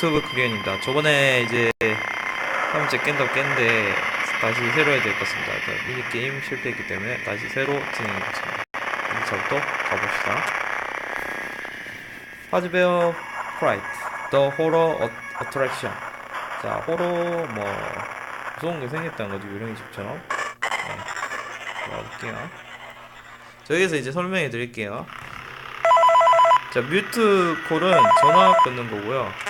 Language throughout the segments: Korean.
유튜브 크리언입니다. 저번에 이제 3번째 깬다고 깼는데 다시 새로 해야 될 것 같습니다. 미니게임 실패했기 때문에 다시 새로 진행해보겠습니다. 1차부터 가봅시다. 하즈베어 프라이트 더 호러 어트랙션 자 호러 뭐 무서운 게 생겼다는 거죠 유령의 집처럼 네. 가볼게요 저기서 이제 설명해 드릴게요 자 뮤트 콜은 전화 끊는 거고요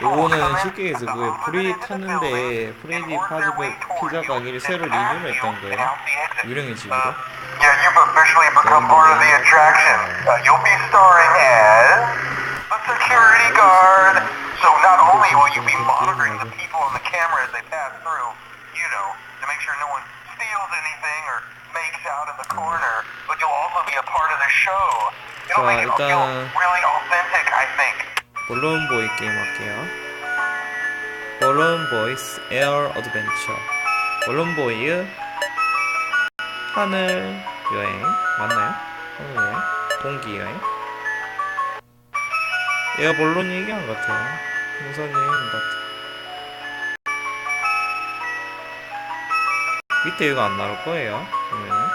요거는 in 쉽게 얘기해서 at the 그거예요. unlimited 프리 end of the 탔는데 building 프레디 and work their 파즈베 way toward 피자 you, 가게를 then 새로 past 리뉴를 you 했던 and 거예요. out the exit. 유령의 집으로. Uh, yeah, you've officially become part of the attraction. Uh, you'll be starring as a security guard. So not only will you be monitoring the people on the camera as they pass through, you know, to make sure no one steals anything or makes out in the corner, but you'll also be a part of the show. It'll 자, make it feel 일단- really authentic, I think. 볼론보이 게임 할게요. 볼론보이스 에어 어드벤처. 볼론보이의 하늘 여행 맞나요? 하늘 여행? 공기 여행? 얘가 본론 얘기한 것 같아요. 무슨 여행인 것 같아. 밑에 이거 안 나올 거예요. 보면은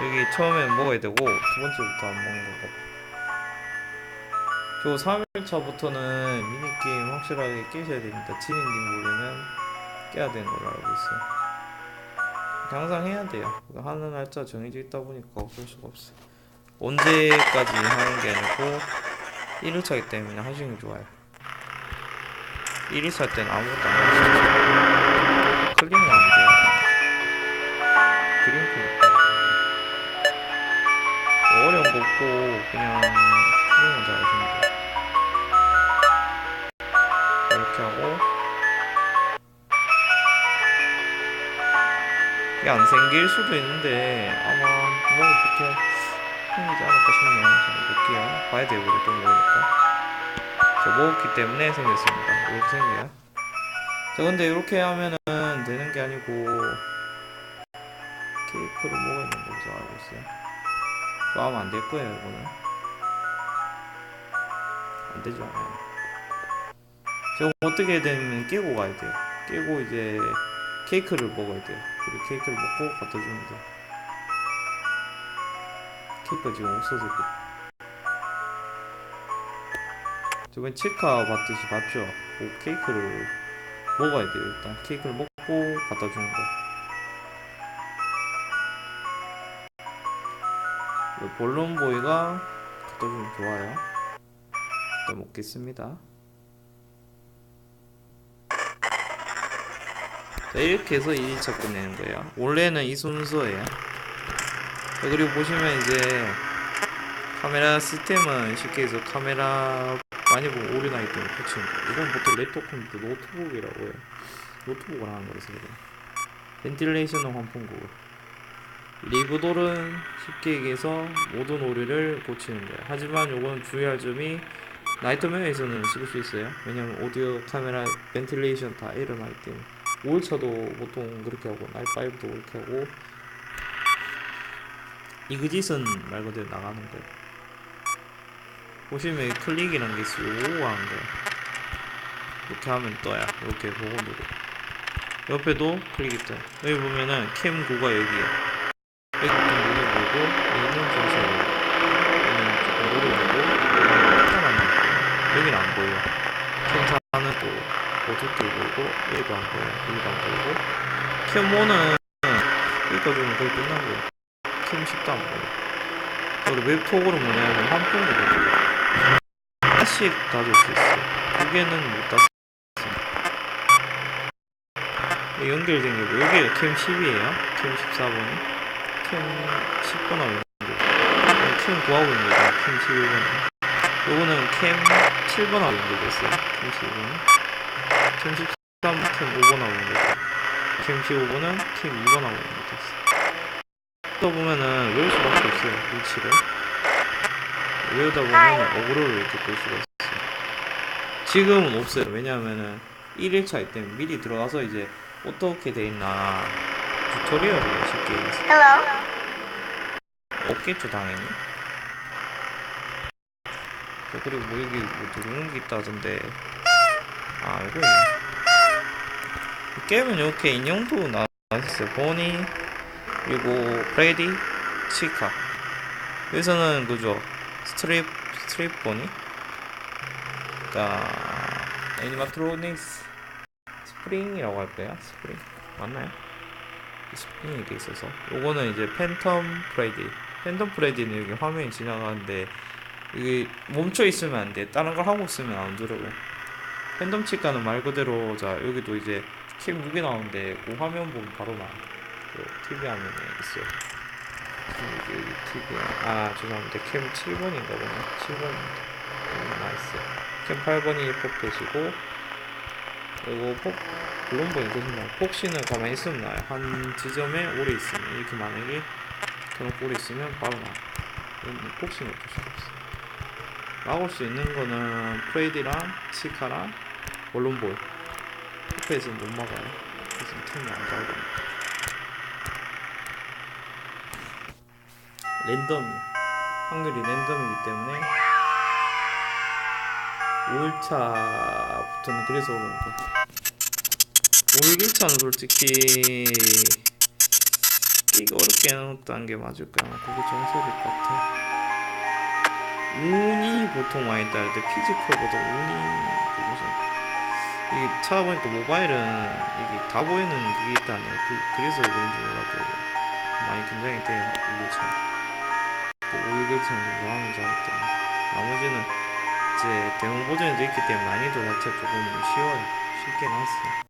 여기 처음엔 먹어야 되고 두 번째부터 안 먹는 거같 아. 저 3일차부터는 미니게임 확실하게 깨셔야 됩니다. 진인딩 보려면 깨야 되는 걸로 알고 있어요. 항상 해야 돼요. 하는 날짜 정해져 있다 보니까 어쩔 수가 없어요. 언제까지 하는 게 아니고 1일차이기 때문에 하시는 게 좋아요. 1일차 때는 아무것도 안 하시죠. 클릭만 하면 돼요. 그림 클릭. 어려운 거 없고 그냥 안 생길 수도 있는데 아마 뭐 그렇게 생기지 않을까 싶네요. 자, 볼게요. 봐야 돼요, 그래도 모르니까. 자, 먹었기 때문에 생겼습니다. 이렇게 생겨요. 자, 근데 이렇게 하면은 되는 게 아니고 케이크를 먹어야 되는 걸로 알고 있어요. 그거 하면 안될 거예요, 이거는. 안 되죠. 네. 지금 어떻게 해야 되냐면 깨고 가야 돼요. 깨고 이제 케이크를 먹어야 돼요. 그리고 케이크를 먹고 갖다 주면 돼요. 케이크가 지금 없어서 그래. 저번에 치카 봤듯이 봤죠? 그 케이크를 먹어야 돼요. 일단 케이크를 먹고 갖다 주는 거. 볼론보이가 갖다 주면 좋아요. 일단 먹겠습니다. 이렇게 해서 2일차 끝내는 거예요. 원래는 이 순서예요. 자, 그리고 보시면 이제 카메라 시스템은 쉽게 해서 카메라 많이 보면 오류나기 때문에 고치는 거. 이건 보통 랩톱 컴퓨터 노트북이라고 해요. 노트북을 하는 거라서 그래요. 벤틸레이션은 환풍구고. 리브돌은 쉽게 얘기해서 모든 오류를 고치는 거예요. 하지만 요건 주의할 점이 나이트메어에서는 쓸 수 있어요. 왜냐면 오디오, 카메라, 벤틸레이션 다 일어나기 때문에. 5일차도 보통 그렇게 하고 나이5도 그렇게 하고. 이그짓은 말 그대로 나가는 거예요. 보시면 이 클릭이란 게 있어요. 오 하는 거예요 이렇게 하면 떠요. 이렇게 보고 누르 옆에도 클릭이 떠요. 여기 보면은 캠 9가 여기에요. 여기 눌러보고 있는 중심으로. 여기는 조금 오래 보고. 여기는 안 보여요. 캠 4는 또 보이고 여기도 안 보여 여기도 안 보이고. 캠1은 여기까지는 거의 끝난 거예요. 캠 10도 안 보여 그리고 웹톡으로 뭐냐면 환풍기거든요 하나씩 가질 수 있어요. 두 개는 못 땄어요 연결된 게 뭐, 여기가 캠 10이에요? 캠 14번이? 캠 10번하고 연결 캠 9하고 연결돼요 캠 11번 요거는 캠 7번하고 연결됐어요. 캠 11번 캠 13, 캠 5번 나오는 거죠. 캠 15번은 캠 2번 나오는 거죠. 또 보면은 외울 수밖에 없어요. 위치를. 외우다 보면 어그로를 이렇게 볼 수가 있어요. 지금은 없어요. 왜냐하면은 1일차일 때문에 미리 들어가서 이제 어떻게 돼 있나 튜토리얼을 쉽게 Hello? 없겠죠 당연히 저 그리고 뭐 여기 뭐 누르는 게 있다던데 아 이거 있네. 게임은 이렇게 인형도 나왔어요. 보니 그리고 프레디 치카. 여기서는 그죠? 스트립 스트립 보니? 그니까 애니마트로닉스. 스프링이라고 할까요. 스프링. 맞나요? 스프링이 이렇게 있어서. 요거는 이제 팬텀 프레디. 팬텀 프레디는 여기 화면이 지나가는데 이게 멈춰 있으면 안 돼. 다른 걸 하고 있으면 안 들어오고. 팬덤 치과는 말 그대로 자 여기도 이제 캠 6개 나오는데 그 화면 보면 바로 나. 그 TV 화면에 있어요. 여기, TV 아 죄송합니다. 캠 7번인가 보네. 7번입니다. 나 있어요. 캠 8번이 폭대시고 그리고 폭 블론보이 거짓말 폭신을 가만히 있으면 나요. 한 지점에 오래 있으면 이렇게 만약에 그렇게 오래 있으면 바로 나. 이건 폭신이 어쩔 수가 없어. 막을 수 있는 거는 프레디랑 치카랑 원론볼 포크에서는 못 막아요. 그래서 템이 안 잘고 랜덤. 확률이 랜덤이기 때문에 5일차부터는 그래서 오르는 거 5일차는 솔직히 끼가 어렵게 해놓았다는 게 맞을까요? 그게 정설일 것 같아 운이 보통 많이 따를 때 피지컬보다 운이 그것은 이게 찾아보니까 모바일은 이게 다 보이는 그게 있다네요 그, 그래서 그런지 몰라도 많이 긴장이 돼요 우유처럼 그 우유처럼 좋아하는 사람 때문에 나머지는 이제 데모 버전에도 있기 때문에 난이도 자체가 조금 쉬워요 쉽게 나왔어요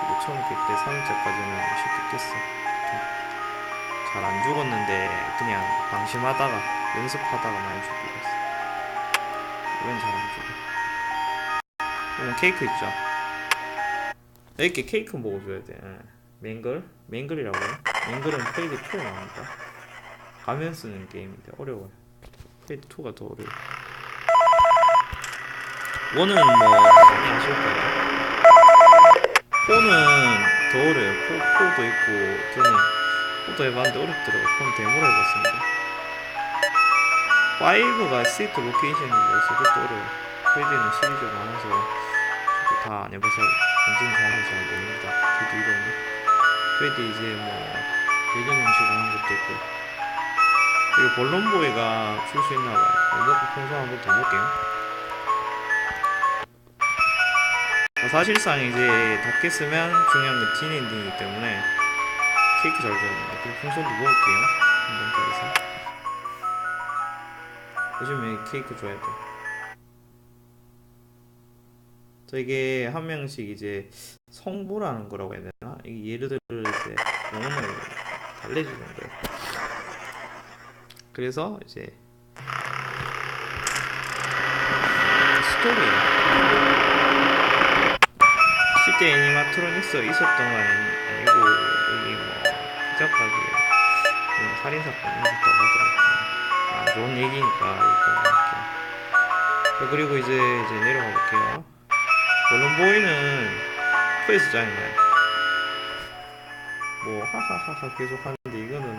그리고 처음 깰때 3일째까지는 쉽게 깼어. 잘 안 죽었는데 그냥 방심하다가 연습하다가 많이 죽고 있어. 이건 잘안 죽어. 이건 케이크 있죠. 이렇게 케이크 먹어줘야 돼. 예. 맹글? 맹글이라고 해요? 맹글은 페이드 2 나옵니다. 가면 쓰는 게임인데 어려워요. 페이드 2가 더 어려워. 원은 뭐 많이 아실 거예요. 4는 더 어려워요. 4, 4도 있고 저는 4도 해봤는데 어렵더라고요. 그럼 데모를 해봤습니다. 5가 시트 뭐였어 그것도 어려워 프레디는 시리즈가 많아서 저도 다 안 해봐서 완전 잘해서 잘 모릅니다. 저도 이거는. 프레디 이제 뭐 배경 형식 하는 것도 있고. 그리고 볼론보이가 줄 수 있나봐요. 이거 평소 한번 더 볼게요. 어, 사실상 이제 다 깼으면 중요한 건 딘엔딩이기 때문에 케이크 잘 그리고 풍선도 먹을게요. 한번 더 해서 요즘에 케이크 돼. 저 이게 한 명씩 이제 성보라는 거라고 해야 되나? 이게 예를 들어 이제 영혼을 달래주는 거예요. 그래서 이제 스토리예요. 실제 애니마트로닉스 있었던 건 아니고 여기 뭐 피자 가게 살인 사건 있었다고 하더라고요. 아, 좋은 얘기니까 이렇게. 그리고 이제 이제 내려가 볼게요. 볼론보이는 짜증나요. 뭐 하하하하 계속 하는데 이거는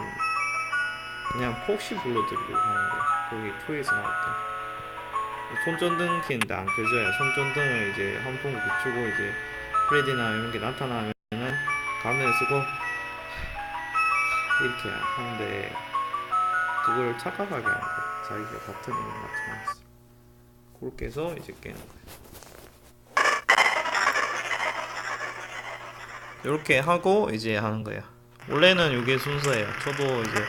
그냥 폭시 불러드리고 하는 거. 거기 투에서 나올 때. 손전등 켜는데 안 켜져요. 손전등을 이제 한 통을 비추고 이제 프레디나 이런 게 나타나면은 가면을 쓰고 이렇게 하는데 그걸 착각하게 하는 거야. 자기가 같은 이름 나타났어. 그렇게 해서 이제 깨는 거야. 이렇게 하고 이제 하는 거야. 원래는 이게 순서예요. 저도 이제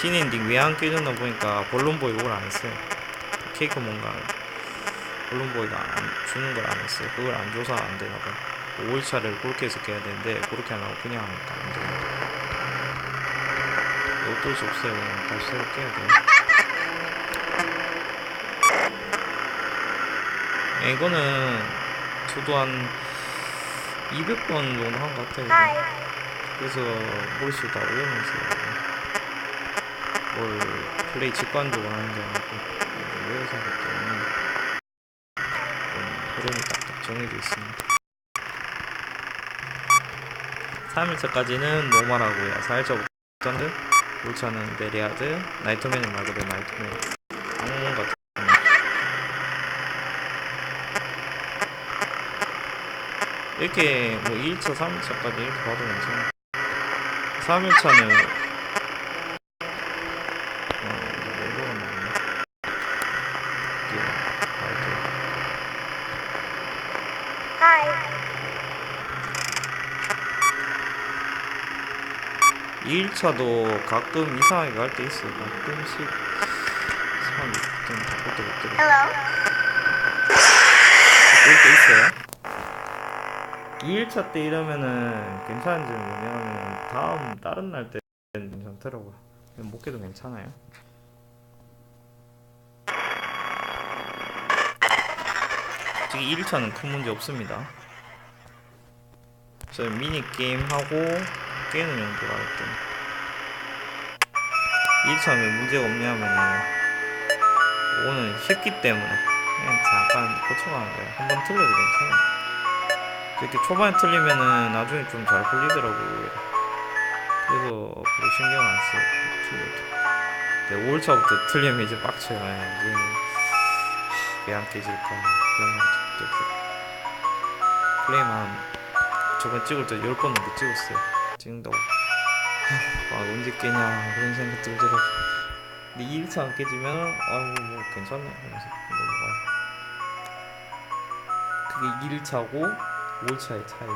티엔딩 왜안 깨졌나 보니까 볼론보이 이걸 안 했어요. 케이크 뭔가 볼론보이가 안 주는 걸 안 했어요. 그걸 안 줘서 안 되나 봐. 5일차를 그렇게 해서 깨야 되는데 그렇게 안 하고 그냥 하니까 안 되는 어쩔 수 없어요. 다시 새로 깨야 돼요. 네, 이거는 저도 한 200번 정도 한 것 같아요. 그래서 머릿속 다 외우면서 뭘 플레이 직관적으로 하는 게 아니고 좀 외워서 하기 때문에 좀 흐름이 딱딱 정해져 있습니다. 3일차까지는 노멀하고요. 4일차부터 던드, 5차는 베리아드, 나이트맨은 말 그대로 나이트맨. 악몽 같은 거. 이렇게 뭐 2일차, 3일차까지 이렇게 봐도 괜찮아. 3일차는 어, 이거 나왔네. 이게 나이트. 2일차도 가끔 이상하게 갈 때 있어요. 가끔씩 이상하게 좀 바꿀 때못 들어. 바꿀 때 있어요. 2일차 때 이러면은 괜찮은 점이 뭐냐면 다음 다른 날 때는 괜찮더라고요. 못 깨도 괜찮아요. 지금 1일차는 큰 문제 없습니다. 저희 미니 게임 하고 깨는 때. 1차는 왜 문제가 없냐면은 이거는 쉽기 때문에 그냥 잠깐 고쳐가는 거예요. 한번 틀려도 괜찮아요. 이렇게 초반에 틀리면은 나중에 좀 잘 풀리더라고요. 그래서 별로 신경 안 써요. 틀려도. 5월차부터 틀리면 이제 빡쳐요. 예, 왜안 깨질까? 그런 생각 들 플레이만 저번 찍을 때 10번 넘게 찍었어요. 찍는다고. 하, 아, 언제 깨냐. 그런 생각 들더라고. 근데 2일차 안 깨지면, 아유, 뭐, 괜찮네. 하면서 넘어가요. 그게 1일차고 5일차의 차이.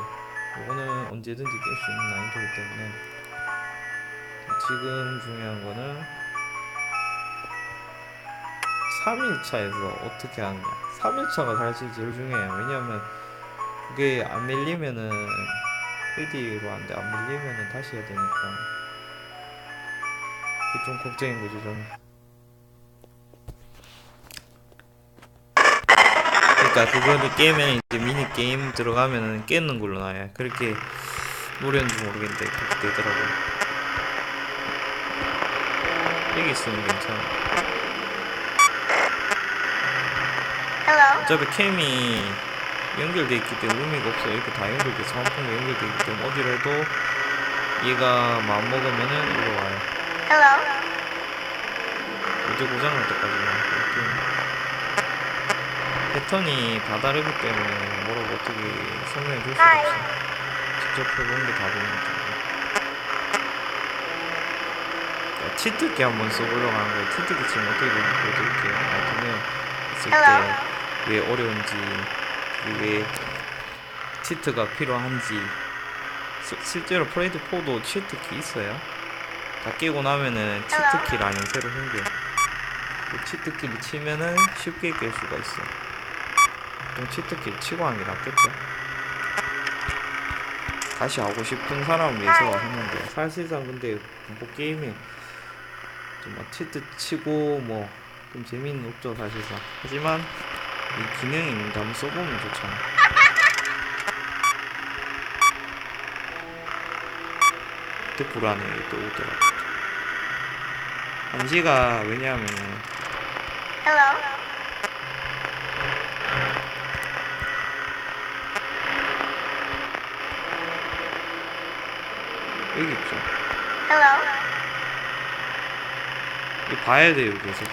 이거는 언제든지 깰 수 있는 난이도이기 때문에. 지금 중요한 거는 3일차에서 어떻게 하느냐. 3일차가 사실 제일 중요해요. 왜냐하면 그게 안 밀리면은 1D로 하는데 안 밀리면은 다시 해야 되니까. 그게 좀 걱정인 거죠 저는 그러니까 그거를 깨면 이제 미니 게임 들어가면은 깨는 걸로 나요. 그렇게 노래인지 모르겠는데 그렇게 되더라고요. 여기 있으면 괜찮아. 어차피 캠이 연결돼 있기 때문에 의미가 없어요. 이렇게 다 연결돼서 한풍 연결돼 있기 때문에 어디로 해도 얘가 마음 먹으면은 이리로 와요. 모두 고장날 때까지만 이렇게 패턴이 다 다르기 때문에 뭐라고 어떻게 설명해 줄 수가 없어요. 직접 해보는 게 답입니다. 자, 치트키 한번 써보려고 하는 거예요. 치트키 지금 어떻게 되는지 보여드릴게요. 나중에 있을 때 왜 어려운지 왜 치트가 필요한지. 시- 실제로 프레이드 4도 치트키 있어요? 다 깨고 나면은 치트키라는 새로 생겨요 그 치트키를 치면은 쉽게 깰 수가 있어. 보통 치트키를 치고 하는 게 낫겠죠? 다시 하고 싶은 사람을 위해서 했는데 사실상 근데 공포 게임에 좀막 치트 치고 뭐 좀 재미는 없죠 사실상. 하지만 이 기능이 있는데 한번 써보면 좋잖아. 그때 불안해 또 오더라고. 한시가 왜냐하면 여기 있죠. 이 봐야 돼요 계속.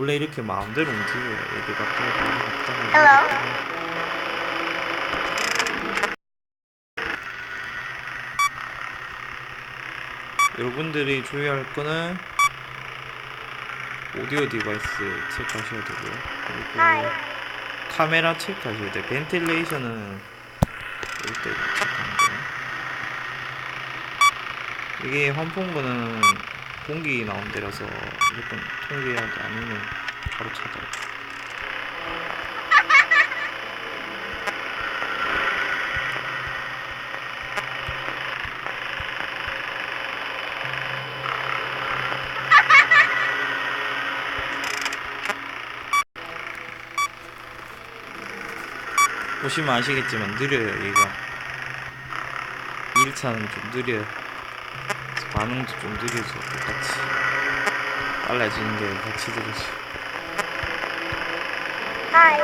원래 이렇게 마음대로 움직여요. 여기 갔다 여기 갔다 여기 갔다. 여러분들이 주의할 거는 오디오 디바이스 체크하셔야 되고요. 그리고 카메라 체크하셔야 돼요. 벤틸레이션은 이때 체크하면 돼요. 이게 환풍구는 공기 나온 데라서 무조건 돼. 아니면 바로 찾아요. 보시면 아시겠지만 느려요 얘가 1차는 좀 느려요 반응도 좀 느려져 똑같이 빨라지는 게 같이 느려져 Hi.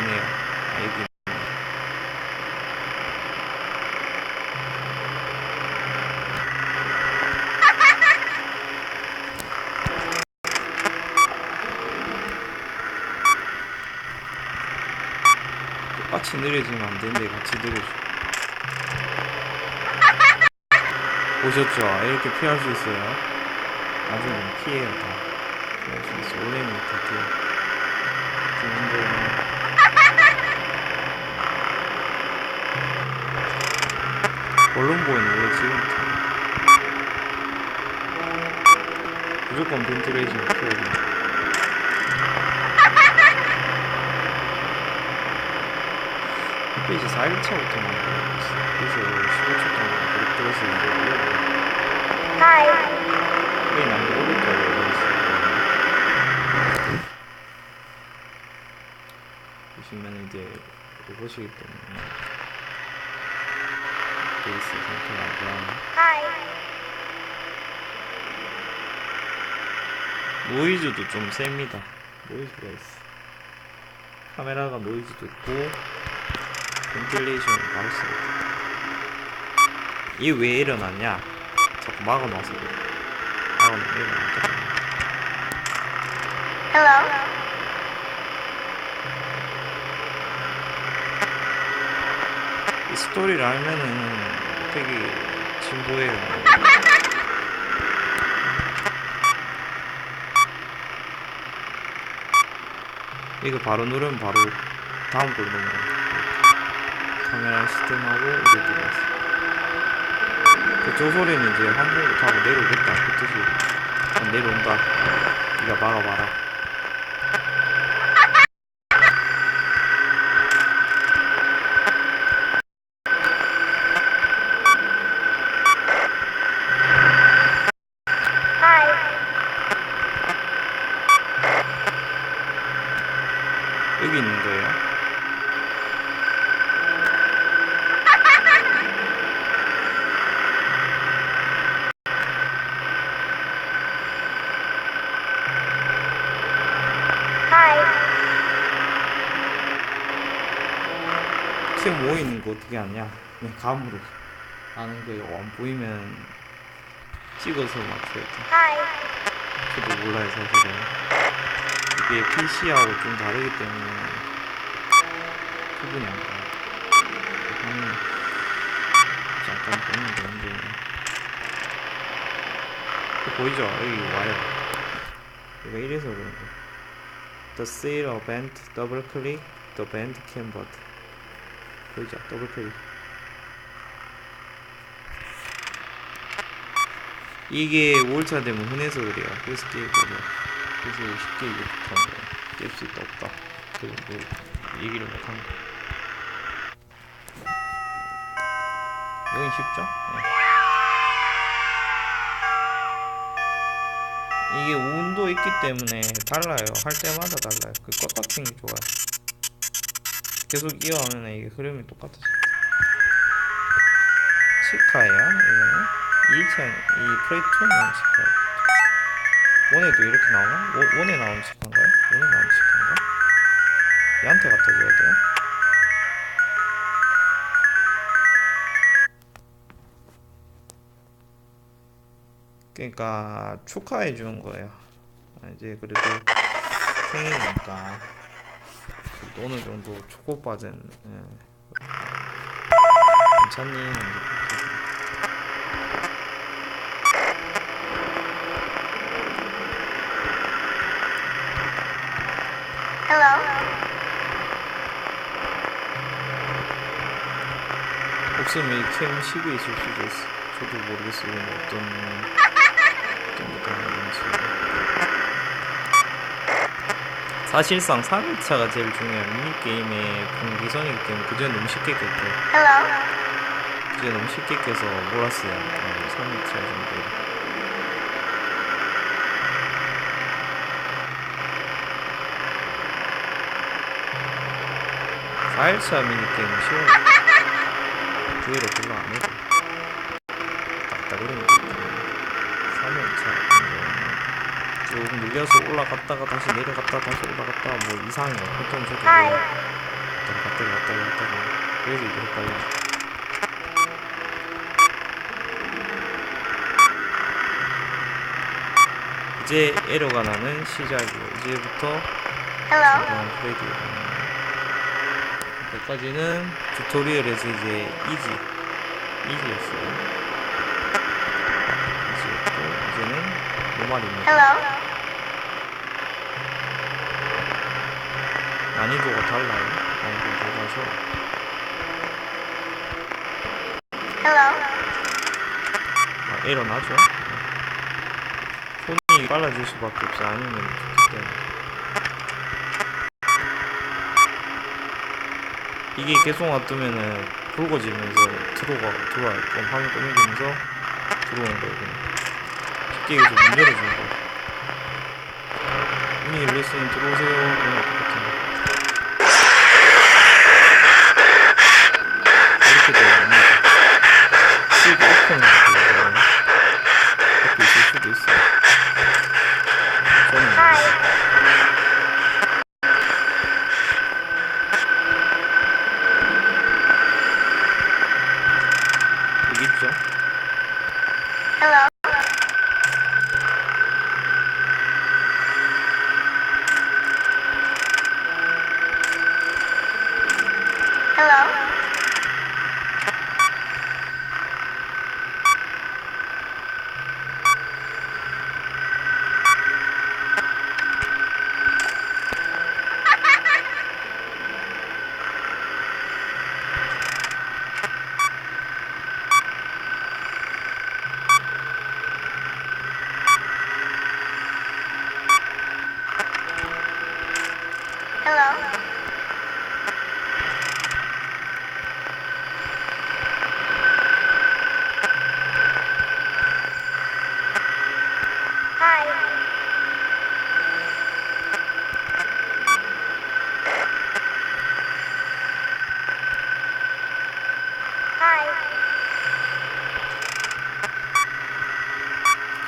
있네요. 아이디 똑같이 느려지면 안 되는데 같이 느려져 보셨죠? 이렇게 피할 수 있어요? 나중에 피해요 다 피할 수 있어 원래는 다 피해 좋은 거는 언론보에는 원래 지금부터 무조건 벤틀레이션 켜야 돼 햇빛이 4일차부터 나오고 그래서 15초 동안 그렇게 들어서 이제 Hi. 햇빛이 안 오니까 이러고 보시면 이제 로봇이기 때문에 베이스 상태가 안 Hi. 노이즈도 좀 셉니다. 노이즈가 있어. 카메라가 노이즈도 있고, 벤틸레이션을 바로 씁니다. 이게 왜 일어났냐? 자꾸 막아놔서 그래. 막아놓으면 일어난다. Hello. 이 스토리를 알면은 되게 진보해요. 이거 바로 누르면 바로 다음 걸 넘어가요. 카메라 시스템하고 이렇게 들어갔어. 그저 소리는 이제 환불 타고 내려오겠다. 그 뜻이 아, 내려온다. 네가 막아봐라. Hi. 여기 있는 거예요. Hi. 지금 뭐 있는 거 어떻게 아냐? 그냥 감으로 아는 거예요. 안 보이면 찍어서 맞춰야 돼. Hi. 저도 몰라요 사실은. 이게 PC하고 좀 다르기 때문에 구분이 안 가요. 잠깐 보면 되는데 보이죠? 여기 와요. 얘가 이래서 그런 거. The seal of band double click the band cam button. 보이죠? 더블 클릭. 이게 5월차 되면 흔해서 그래요. 그래서 깨거든요. 그래서 쉽게 이게 못하는 거예요. 깰수 있다 없다. 그리고 뭐 얘기를 못하는 거. 여긴 쉽죠? 네. 이게 온도 있기 때문에 달라요. 할 때마다 달라요. 그 껐다 킨게 좋아요. 계속 이어하면 이게 흐름이 똑같아져. 치카예요. 이거는 2차 이 플레이트 2 나온 치카예요. 원에도 이렇게 나오나? 원, 원에 나온 치카인가요? 원에 나온 치카인가? 얘한테 갖다 줘야 돼요. 그러니까 축하해 주는 거예요. 아, 이제 그래도 생일이니까 어느 정도 축복받은 예. 괜찮니? 없으면 이캠 쉬고 있을 수도 있어. 저도 모르겠어요. 어떤 어떤 것도 하는지. 사실상 3일차가 제일 중요한 미니게임의 분기선이기 때문에 그전에 너무 쉽게. Hello. 그전에 너무 쉽게 깨서 몰랐어요. 어, 3일차 정도. 4일차 미니게임은 쉬워요. 두회로 별로 안 해도. 딱딱거리는 거 있죠. 3일차 조금 밀려서 올라갔다가 다시 내려갔다 다시 올라갔다 뭐 이상해요. 보통 저도. 왔다가 갔다가 갔다가 갔다가 그래서 이게 헷갈려요. 이제 에러가 나는 시작이에요. 이제부터. 이런 프레디에 여기까지는 튜토리얼에서 이제 이지 이지였어요. 이지였고 이제는 노말입니다. Hello. 난이도가 달라요. 난이도가 달라서. 아, 에러 나죠. 손이 빨라질 수밖에 없어 아니면 좋기 때문에. 이게 계속 놔두면은 붉어지면서 들어가 들어와요. 좀 화면 꺼내면서 들어오는 거예요. 그냥. 쉽게 얘기해서 문 열어주는 거예요. 문이 열렸으니 들어오세요. 그냥 똑같은 이렇게 되어 있는 실드 오픈을 되어 갖고 있을 수도 있어요. 저는 Hi. 여기 있죠. Hello. Hello. Hello. Hi. Hi.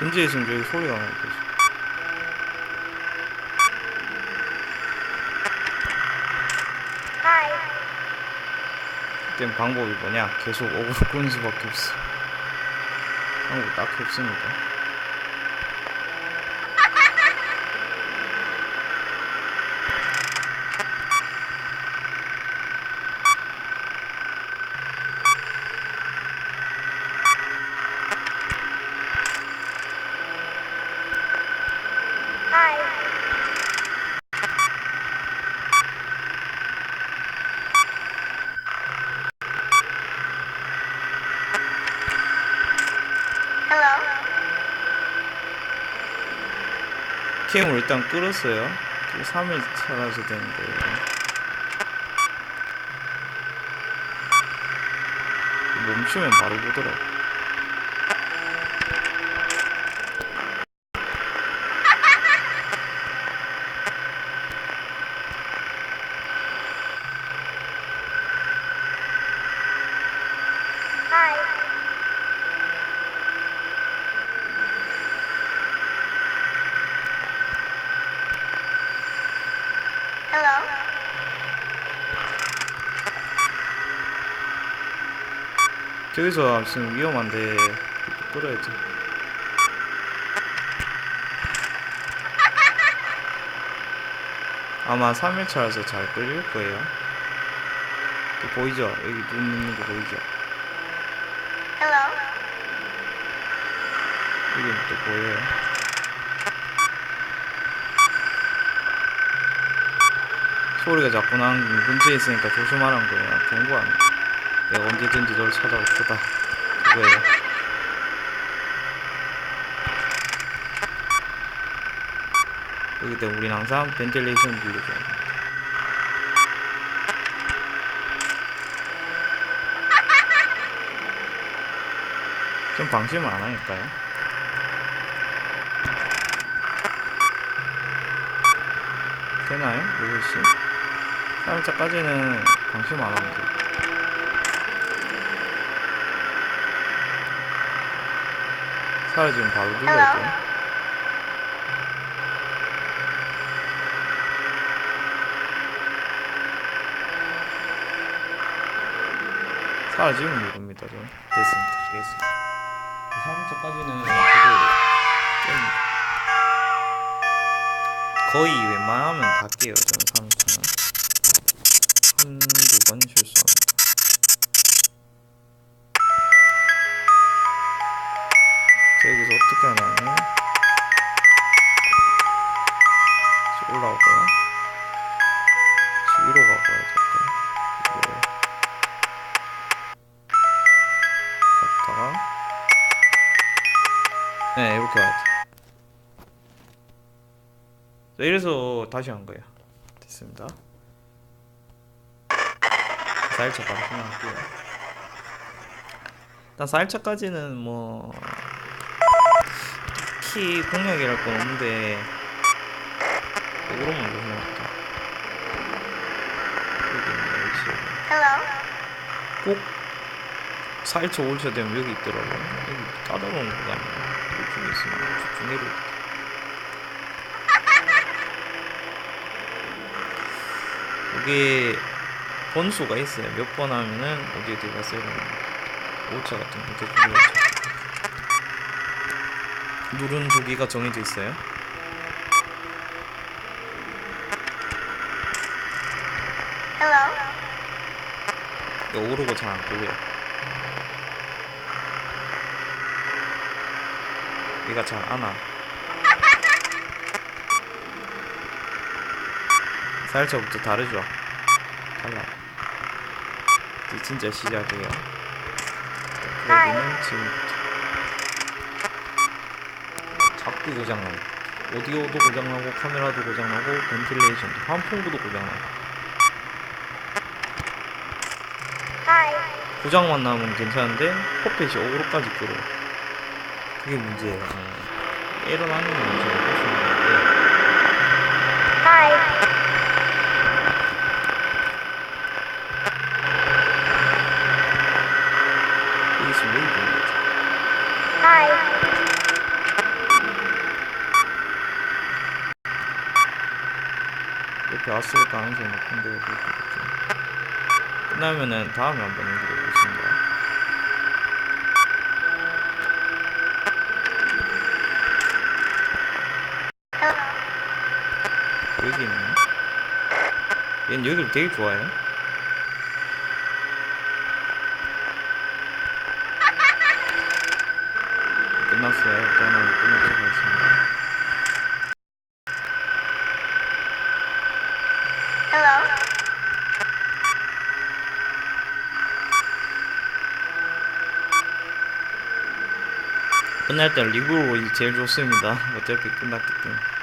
근처에 있으면 저기 소리가 나고 있어. Hi. 그땐 방법이 뭐냐? 계속 어그로 끄는 수밖에 없어. 방법이 딱히 없으니까. Hi. Hello. 캠을 일단 끌었어요. 그 3일 차라서 되는 거예요. 멈추면 바로 보더라고. Hi. Hello. 저기서 지금 위험한데 끌어야지. 아마 3일차라서 잘 끌릴 거예요. 또 보이죠? 여기 눈 있는 거 보이죠? 여기 또 보여요. 소리가 자꾸 나는 근처에 있으니까 조심하라는 거예요. 경고 아니에요. 내가 언제든지 널 찾아올 거다. 그거예요. 그렇기 때문에 우린 항상 벤틸레이션 돼. 좀 방심을 안 하니까요. 되나요? 6시? 살짝까지는 방심 안 하면 돼. 사라지면 바로 눌러야 돼. 사라지면 누릅니다. 좀 됐습니다. 됐습니다. 3차까지는 깹니다. 거의 웬만하면 다 깨요. 저는 3차는 한두 번 실수 어떻게 다시 올라오고요. 다시 위로 가고요. 잠깐. 이거 갔다가 네 이렇게 와야 돼. 자, 이래서 다시 한 거예요. 됐습니다. 4일차 바로 생각할게요. 일단 4일차까지는 뭐 특히 공략이랄 건 없는데 이거로만 생각할게요. 여기 있네. Hello? 꼭 4일차 5일차 되면 여기 있더라고요 여기 까다로운 구간이 이쪽에 있으면 쭉쭉 내려오고 이게 번수가 있어요. 몇 번 하면은 어디에 들어갔어요? 5차 같은 거 누른 주기가 정해져 있어요 Hello? 오르고 잘 안 보여요 얘가 잘 안 와. 4일차부터 다르죠? 달라. 진짜 시작이에요. 그러기는 지금 부터. 자꾸 고장나고, 오디오도 고장나고, 카메라도 고장나고, 벤틸레이션도, 환풍구도 고장나고. 고장만 나면 괜찮은데, 퍼펫이 어그로까지 끌어. 그게 문제예요. 어. 에러 나는 게 문제가 훨씬 많은데, Hi. 이게 지금 왜 이러는 거지? Hi. 이렇게 왔을 가능성이 높은데 그렇겠죠. 끝나면은 다음에 한번 연기해 보겠습니다. 여기 있네. 얘는 여기를 되게 좋아해요. 끝났어요. 일단은 끝내도록 하겠습니다. 끝날 때 리뷰로 제일 좋습니다. 어차피 끝났기 때문에.